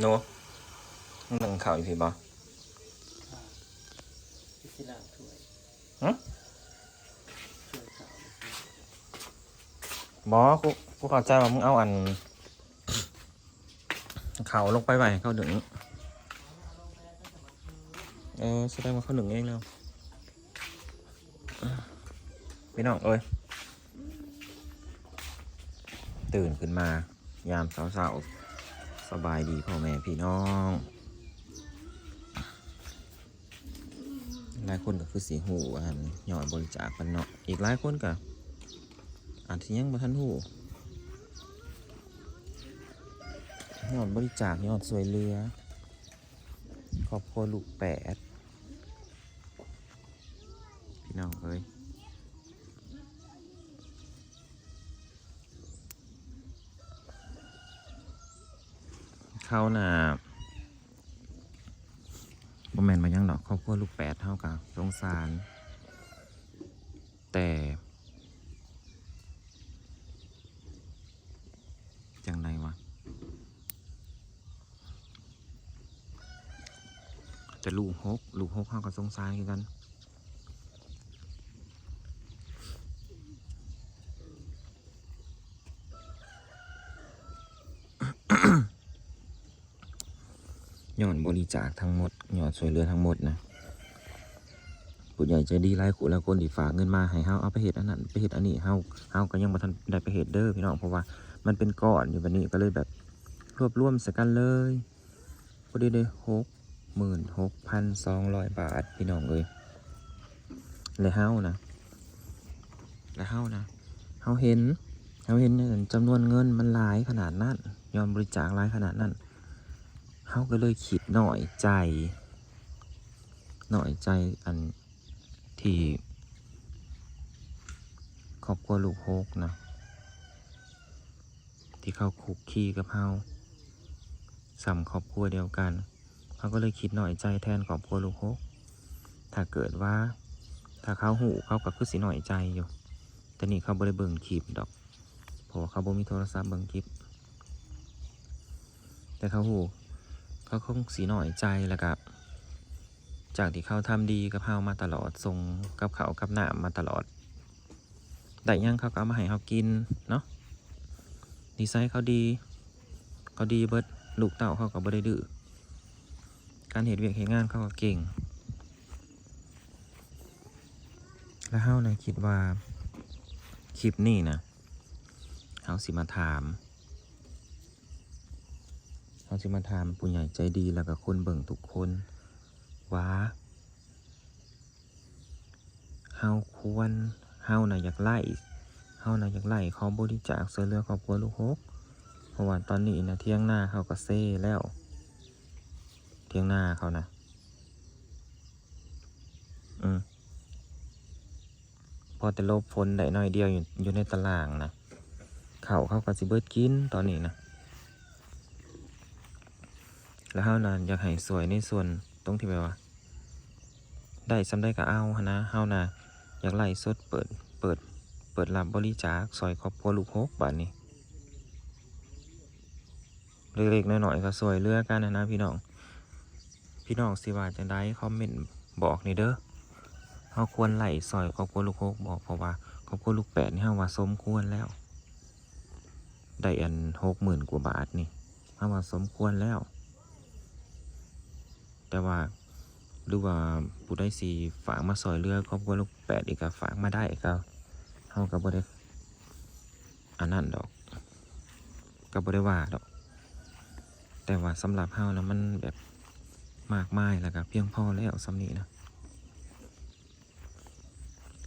โนมึงนั่งข่าวอยู่พี่บ่พิศนาถ้วยฮะช่วยขาวบอกูกูเข้าใจว่ามึงเอาอันเขาลงไปไว้ให้เขาดึงเออแสดงว่าเขาดึงเองแล้วพี่น้องเอ้ยตื่นขึ้นมายามเช้าๆ สบายดีพ่อแม่พี่น้อง หลายคนก็คือสีหูอันหย่อนบริจาคกันเนาะอีกหลายคนก็อาจจะยังบ่ทันหูยอดบริจาคยอดสวยเรือครอบครัวลูกแปดพี่น้องเอ้ย เข้าน่ะบ่แมนมายังดอกครอบครัวลูกแปดเท่ากับสงสาร แต่จังไรวะจะลูกหกลูกหกเขาก็สงสารกัน ยอดบ ริจาคทั้งหมดยอดช่วยเหลือทั้งหมดนะผู้ใหญ่ใจดีหลายคนแล้วคนที่ฝากเงินมาให้เฮาเอาไปเฮ็ดอันนั้นไปเฮ็ดอันนี้เฮาเฮาก็ยังบ่ทันได้ไปเฮ็ดเด้อพี่น้องเพราะว่ามันเป็นก้อนอยู่แบบนี้ก็เลยแบบรวบรวมส่กันเลยพอดีเลยหกหมื่นหกพันสองร้อยบาทพี่น้องเอ้ยและเฮานะและเฮานะเฮาเห็นเฮาเห็นเนี่ยจำนวนเงินมันหลายขนาดนั้น ยอมบริจาคหลายขนาดนั้น เฮาก็เลยคิดหน่อยใจหน่อยใจอันที่ครอบครัวลูกโฮกนะที่เขาคุกคีกับเฮาสำครอบครัวเดียวกันเขาก็เลยคิดหน่อยใจแทนครอบครัวลูกฮกถ้าเกิดว่า ถ้าเขาหูเขาก็คือสิหน่อยใจอยู่แต่นี่เขาบ่ได้เบิ่งคลิปดอกเพราะว่าเขาบ่มีโทรศัพท์เบิ่งคลิป แต่เขาหู เขาคงสีหน่อยใจแล้วกับจากที่เขาทำดีกับเฮามาตลอดส่งกับเขากับหนามมาตลอดได้หยังเขาก็เอามาให้เขากินเนาะดีไซน์เขาดีเขาดีเบิดลูกเต่าเขาก็บ่ได้ดื้อการเหตุเวียกเหตุงานเขาก็เก่ง แล้วเฮานะคิดว่าคลิปนี้นะเฮาสิมาถาม เฮาสิมาถามผู้ใหญ่ใจดีแล้วก็คนเบิ่งทุกคนว่าเฮาควรเฮานะอยากไล่เฮานะอยากไล่เขาบริจาคเสื้อเรือครอบครัวลูกหกเพราะว่าตอนนี้นะเที่ยงหน้าเขาก็เซ่แล้ว เที่ยงหน้าเขานะอืมพอแต่ลบฝนได้น้อยเดียวอยู่อยู่ในตารางนะเขาเขาก็สิเบิดกินตอนนี้นะ แล้วเฮานะอยากให้สวยในส่วนตรงที่แบบว่า ได้สำได้ก็เอาหั้นะเฮานะอยากไล่สดเปิดเปิดเปิดรับบริจาคซอยครอบครัวลูกหกบาทนี้เล็กๆน้อยๆก็สวยเลือกกันนะนะพี่น้อง พี่น้องสิว่าจังได้คอมเมนต์บอกนี่เด้อเขาควรไล่ซอยครอบครัวลูกหกบอกเพราะว่าครอบครัวลูกแปดนี่เฮาว่าสมควรแล้ว ได้อันหกหมื่นกว่าบาทนี่เฮาว่าสมควรแล้ว แต่ว่าหรือว่าผู้ได้สีฝากมาซอยเรือครอบครัวลูกแปดอีกก็ฝากมาได้ก็เฮาก็บ่ได้อันนั้นดอกก็บ่ได้ว่าดอก แต่ว่าสำหรับเฮานะมันแบบมากมายแล้วก็เพียงพอแล้วสำนี้นะ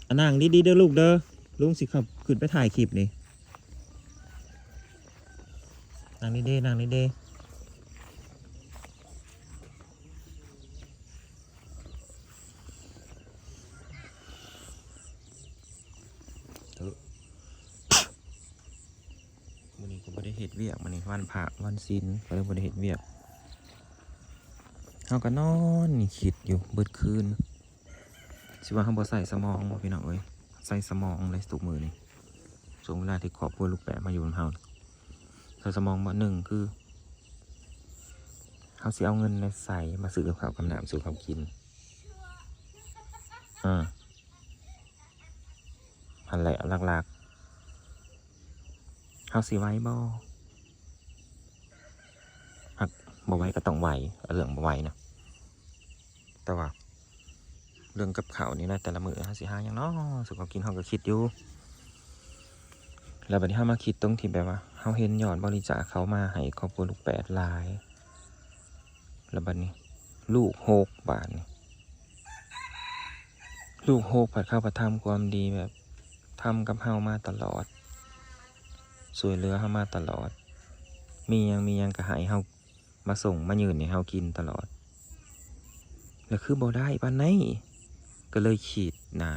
อันนั่งดีๆเด้อลูกเด้อลุงสิขับขึ้นไปถ่ายคลิปนี่นั่งดีๆนั่งดีๆ วันนี้ก็บ่ได้เฮ็ดเวียก วันนี้วันพระวันศีลก็เลยบ่ได้เฮ็ดเวียกเฮาก็นอนนี่คิดอยู่เบิดคืนสิว่าเฮาบ่ใส่สมองบ่พี่น้องเอ้ยใส่สมองเลยทุกมือนี่ช่วงเวลาที่ครอบครัวลูกแปะมาอยู่นำเฮาใส่สมองบ่หนึ่งคือเขาสิเอาเงินในใส่มาซื้อกับข้าวกับน้ำสู่เขากินอืมอันแหละหลักๆเขาสิไว้บ่หัก บ่ไว้ก็ต้องไหวเอาเรื่องบ่ไหวนะแต่ว่า เรื่องกับข้าวนี่นะแต่ละมือเขาสิหายังเนาะสู่เขกินเขาก็คิดอยู่แล้วบัดนี้เขามาคิดตรงที่แบบว่าเขาเห็นยอดบริจาคเขามาให้ครอบครัวลูกแปดลายแล้วบัดนี้ ลูกหกบาทนี่ลูกหกผัดข้าวผัดทำความดีแบบทำกับเฮามาตลอด สวยเหลือเฮามาตลอด มียังมียังก็ให้เฮา มาส่งมายืนให้เฮากินตลอด แล้วคือบ่ได้ปานไหนก็เลยขีดหนา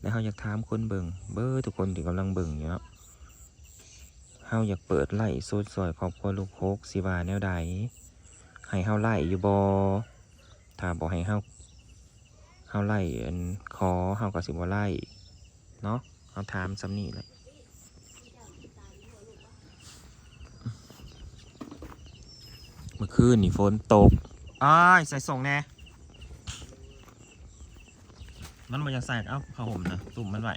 แล้วเฮาอยากถามคนเบิงเบอร์ทุกคนที่กำลังเบิงอยู่เนาะเฮาอยากเปิดไล่โซดซอยครอบครัวลูกหกสิวาแนวใดให้เฮาไล่อยู่บ่ถ้าบ่ให้เฮาเฮาไล่อันขอเฮาก็สิบ่ไล่เนาะเฮาถามซำนี้แหละเมื่อ คืนนี่ฝนตกอ้ายใส่ส่งแน่ มันบ่อยากใส่เอ้าผ้าห่มนะตุ่มมันไว้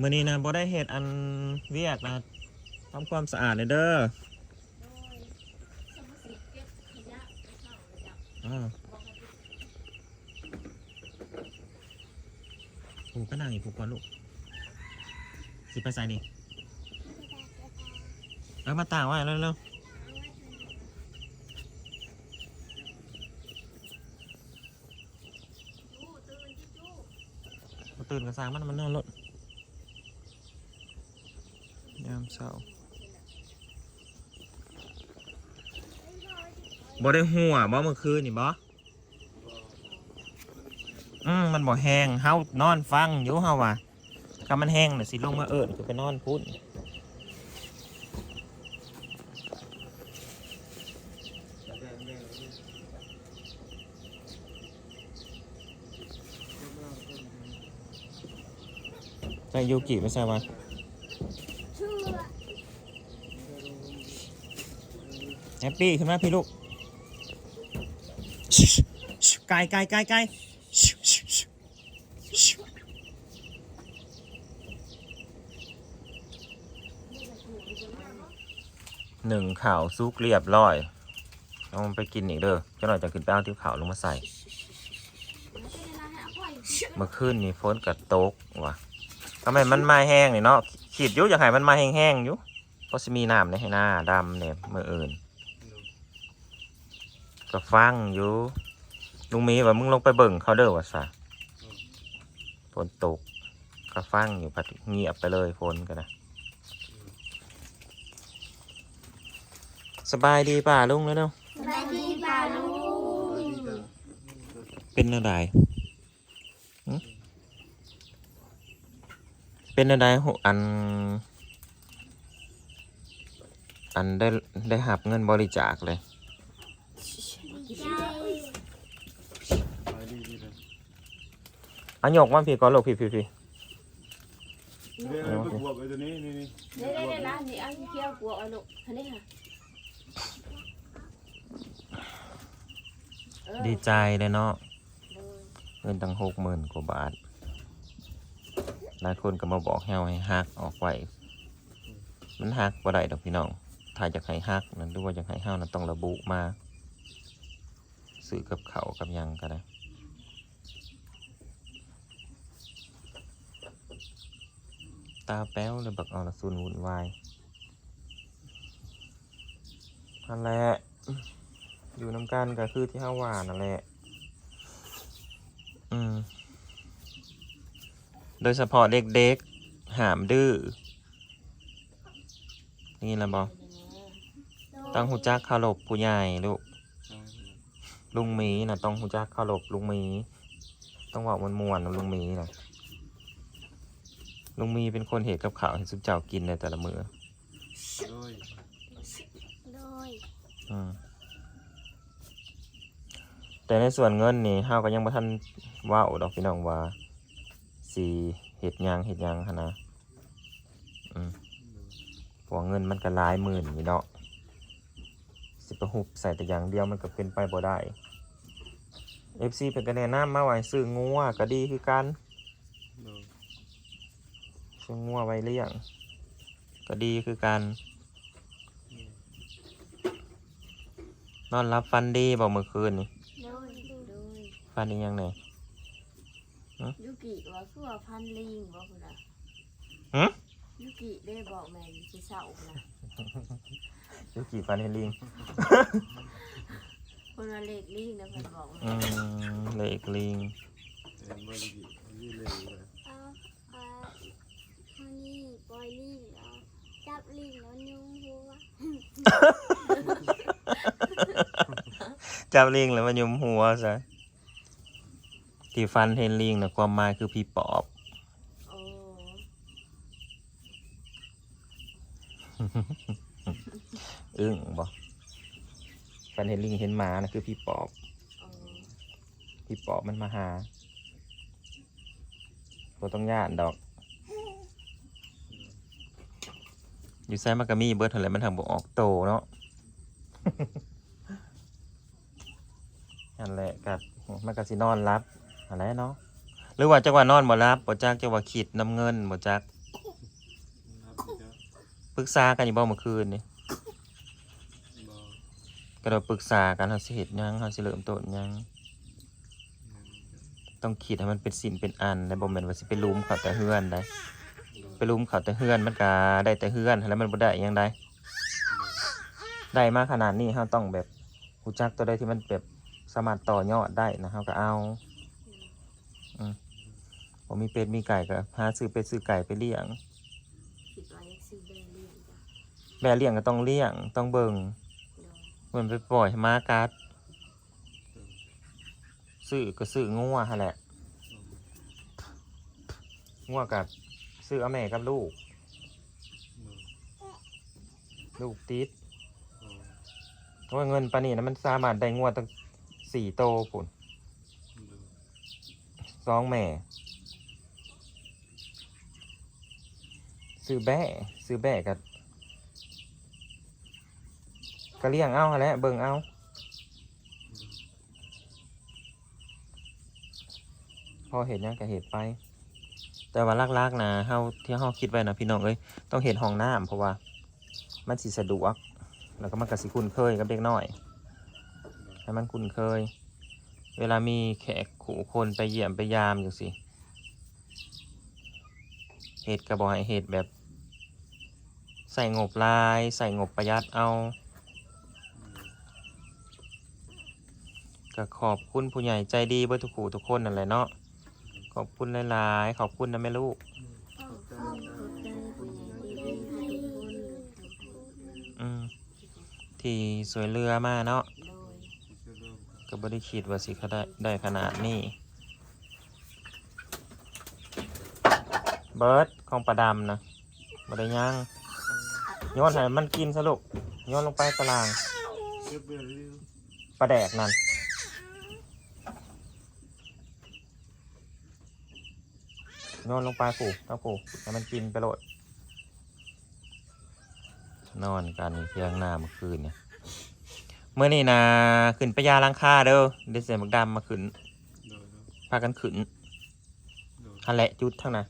มื้อนี้นะบ่ได้เฮ็ดอันเวียกนะทำความสะอาดเลยเด้ออ่าผูกก็นั่งอีกผูกก่อนลูก สิไปใส่นี่ เออมาตากไว้เร็วๆมาตื่นกระซางมันมันนอนรถยามเช้าบ่ได้หัวบ่เมื่อคืนนี่บ่อืมมันบ่แห้งเฮานอนฟังอยู่เฮาว่าถ้ามันแห้งน่ะสิลงมาเอิ้นคือไปนอนพุ่น ใจยูกิไม่ใช่ว่าแฮปปี้ขึ้นมาพี่ลูกไกลไกลไกลไกลหนึ่งข่าวซุกเรียบร้อยเอาไปกินอีกเด้อเจ้าหน่อยจะขึ้นไปเอาที่ข่าวลงมาใส่ เมื่อคืนนี่ฝนกัดตกว่ะ ทำไมมันมาแห้งนี่เนาะขีดอยุอยากให้มันมาแห้งๆอยู่เพราะสิมีน้ำในให้หน้าดำเนี่ยเมื่ออื่นก็ฟังอยู่ลุงมีว่ามึงลงไปเบิ่งเขาเด้อว่าซะฝนตกก็ฟังอยู่พัดเงียบไปเลยฝนกันนะสบายดีป่าลุงแล้วเนาะสวัสดีป่าลุงเป็นอะไร เป็นอะไรหอัน อันได้ได้หับเงินบริจาคเลยดีใจไปดีดีเลยอันยกมาพี่ก่อนลูกพี่พี่พี่เรียกอะไปบวกไอ้ตัวนี้นี่นี่ได้ได้ได้ร้านนี้เอาเคี่ยวกลัวเอาลูกอันนี้ค่ะดีใจเลยเนาะเงินตั้งหกหมื่นกว่าบาท หลายคนก็มาบอกให้เอาให้ฮักออกไว้มันฮักบ่ได้ดอกพี่น้องถ้าอยากให้ฮักนั่นหรือว่าอยากให้ห้านั้นต้องระบุมาซื้อกับเขากับยังก็ได้ตาแป้วเลยบักเอาละซุนวุ่นวายนั่นแหละอยู่น้ำกันก็คือที่ห้าวานั่นแหละ อืม โดยเฉพาะเด็กๆหามดื้อ นี่แหละบอต้องหูจักเคารพผู้ใหญ่ลูก ลุงหมีนะต้องหูจักเคารพลุงหมี ต้องบอกมันมวนๆนะลุงหมีนะลุงหมีเป็นคนเหตุกับข่าวให้สุกเจ้ากินในแต่ละมือโดยโดยอืมแต่ในส่วนเงินนี่เฮาก็ยังบ่ทันเว้าดอกพี่น้องว่า สีเฮ็ดหยังเฮ็ดหยังหันนะอืมเพราะว่าเงินมันก็หลายหมื่นอยู่เนาะสิไปหุบใส่แต่อย่างเดียวมันก็เป็นไปบ่ได้ FC เป็นกันแนะนำมาไว้ซื้องัวก็ดีคือกันโดยซื้องัวไว้เลี้ยงก็ดีคือกันนอนรับฟันดีบ่เมื่อคืนนี่โดยโดยฟันอีหยังไง ยุกิว่าคือว่าพันลิงบ่คุณน่ะหึยุกิได้บอกแม่สิเศร้าพุ่นน่ะยูกี่ฟันเฮลิงคนว่าเลขลิงนะเพิ่นบอกแม่อืมเหล็กลิงเอ็นบริกินี่เลยเลยเอาเอาเท่านี้ปล่อยลิงแล้วจับลิงแล้วยุ่งหัวจับลิงแล้วมันยุมหัวซะ ที่ฟันเฮลิงนะความหมายคือพี่ปอบ โอ้อึ้งบ่ฟันเฮลิงเห็นหมานะคือพี่ปอบโอ้พี่ปอบมันมาหาบ่ต้องย่านดอก อยู่ไซมากามีเบิร์ดเท่าไหรมันทำบ่ออกโตเนาะ นั่นแหละกัดมันก็สินอนรับ อะไรเนาะหรือว่าจังหวะนอนบ่รับบ่จักจังหวะขีดน้ำเงินบ่จักปรึกษากันอยู่บ่เมื่อคืนนี่ก็เราปรึกษากันเฮาสิเฮ็ดหยังเฮาสิเริ่มต้นหยังต้องคิดให้มันเป็นสิ่งเป็นอันและบ่แม่นว่าสิไปลุมเขาแต่เฮือนได้ไปลุมเขาแต่เฮือนมันก็ได้แต่เฮือนแล้วมันบ่ได้ยังได้ได้มาขนาดนี้เฮาต้องแบบรู้จักตัวใดที่มันแบบสามารถต่อยอดได้นะเฮาก็เอา บ่มีเป็ดมีไก่ก็หาซื้อเป็ดซื้อไก่ไปเลี้ยง คิดว่าอยากซื้อแบรนด์ลิงจ้ะแม่เลี้ยงก็ต้องเลี้ยงต้องเบิ่งโดยเหมือนไปปล่อยให้หมากัดซื้อก็ซื้องัวหั่นแหละงัวกับซื้อเอาแม่กับลูก ลูกติดเพราะว่าเงินปานนี้นะมันสามารถได้งวดตั้งสี่โตปุ่นสองแม่ ซื้อแบะซื้อแบะกับก็เลี้ยงเอาหั่นแหละเบิ่งเอาพอเห็นยังก็เห็นไป แต่ว่าลักๆนะเฮาที่เฮาคิดไว้นะพี่น้องเอ้ยต้องเห็นห้องน้ำเพราะว่า มันสิสะดวก แล้วก็มันก็สิคุ้นเคยกับเด็กน้อย ให้มันคุ้นเคย เวลามีแขกขู่คนไปเยี่ยมไปยามอยู่สิเหตุกระบอกให้เหตุแบบ ส่งบหลาย ใส่งบประหยัดเอาก็ขอบคุณผู้ใหญ่ใจดีเบิดทุกขู่ทุกคนนั่นแหละเนาะขอบคุณหลายๆ ขอบคุณนะแม่ลูกขอบใจผู้ใหญ่ดีๆทุกคนอืมที่สวยเรือมาเนาะโดยก็บ่ได้คิดว่าสิเขาได้ได้ขนาดนี้เบิร์ดของปลาดำนะบ่ได้ย่าง โยนให้มันกินซะลูกโยนลงไปตารางเก็บเบี้ยริ้วปลาแดกนั่นโยนลงไปผูกเอาผูกให้มันกินไปโลดนอนกันเที่ยงหน้าเมื่อคืนเนี่ยเมื่อนี่นะขึ้นไปยาลังคาเด้อเดซเซมักดำมาขึ้นพากันขึ้นโดยฮันแหละจุดทั้งนั้น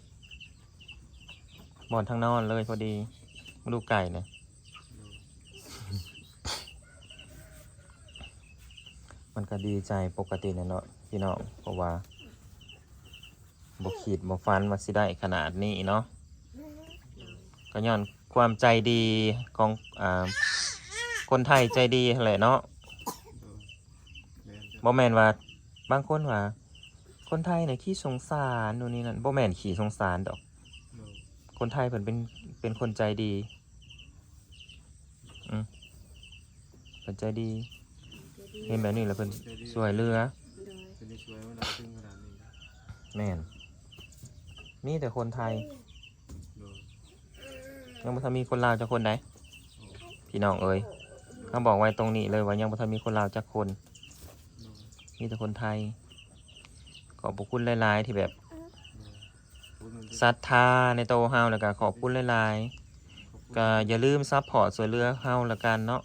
บอนทั้งนอนเลยพอดี มาดูไก่เนี่ยมันก็ดีใจปกตินะเนาะพี่น้องเพราะว่าบกขีดบกฟันมาสิได้ขนาดนี้เนาะก็ย้อนความใจดีของอ่าคนไทยใจดีแหละเนาะบ่แมนว่าบางคนว่า คนไทยเนี่ยขี้สงสารนู่นนี่นั่นบ่แมนขี้สงสารดอก คนไทยเพิ่นเป็นเป็นคนใจดี อืมเพิ่นใจดีเห็นแบบนี้แล้วเพิ่นสวยเรือ โดยเป็นที่ช่วยว่าเราถึงขนาดนี้แม่นมีแต่คนไทย โดยยังบ่ทันมีคนลาวจักคนใดพี่น้องเอ้ยเขาบอกไว้ตรงนี้เลยว่ายังบ่ทันมีคนลาวจักคน โดยมีแต่คนไทย ขอบพระคุณหลาย ๆ ที่แบบโดยพูดมันศรัทธาในโตวเฮาแล้วก็ขอบคุณหลาย ๆ ก็อย่าลืมซัพพอร์ตสวยเรือเฮาละกันเนาะ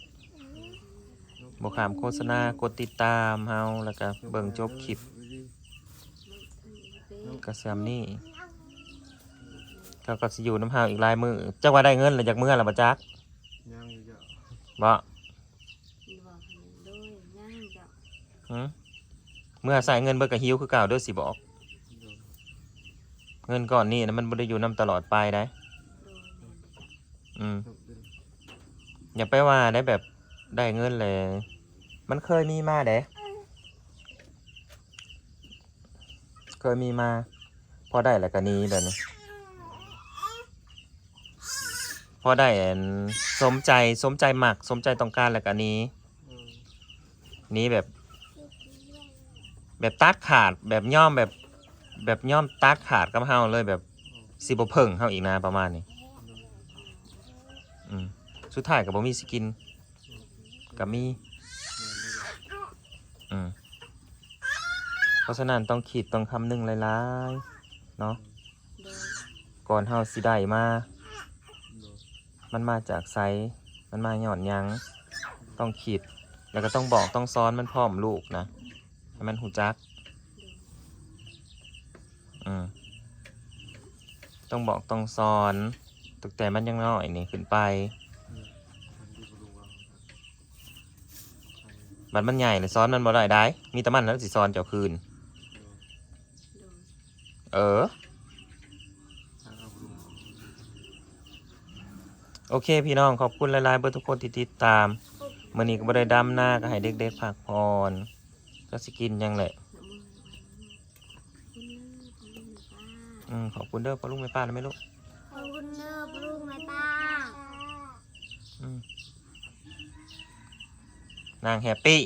บ่ขามโฆษณากดติดตามเฮาแล้วก็เบิ่งจบคลิปก็ซำนี้เขาก็สิอยู่น้ำเฮาอีกลายมือจักว่าได้เงินแล้วจากเมื่อแล้วบ่จักยังอยู่จ้ะบ่บอกด้วยย่างจะหึเมื่อใส่เงินเบิดก็หิวคือเก่าเด้อสิบอก เงินก้อนนี้นะมันบ่ได้อยู่นํตลอดไปได้โดยแม่นะ อืมอย่าไปว่าได้แบบได้เงินเลย มันเคยมีมาเด้เคยมีมา พอได้แล้วก็หนี้แบบนี้พอได้อันสมใจสมใจหมัก สมใจต้องการแล้วก็หนี้หนี้แบบ แบบตัดขาดแบบย่อมแบบ แบบย่อมตัดขาดกับเฮาเลยแบบสิบเพิ่งเฮาอีกนะประมาณนี้ อืมสุดท้ายกับบ่มีสกินกับมีอืมเพราะฉะนั้นต้องขีดต้องคำนึงหลายๆเนาะก่อนเฮาสิได้มา มันมาจากไซมันมาหย่อนยังต้องขีดแล้วก็ต้องบอกต้องซ้อนมันพร้อมลูกนะให้มันหูจักอืมต้องบอกต้องซ้อน ตั้งแต่มันยังน้อยนี่ขึ้นไป มันมันใหญ่เลยซ้อนมันบ่ได้ได้ มีแต่มันแล้วสิซ้อนเจ้าคืน เออ โอเคพี่น้องขอบคุณหลายๆเบอร์ทุกคนที่ติดตามมื่อนี้ก็บ่ได้ดำหน้าก็ให้เด็กๆพักผ่อนก็สกินยังแหละน้ำมือคุณน้าคุณลุงป้าอืมขอบคุณเด้อพ่อลุงแม่ป้านะแม่ลูก บคุณเด้อปลุงแม่ป้า นางแฮปปี้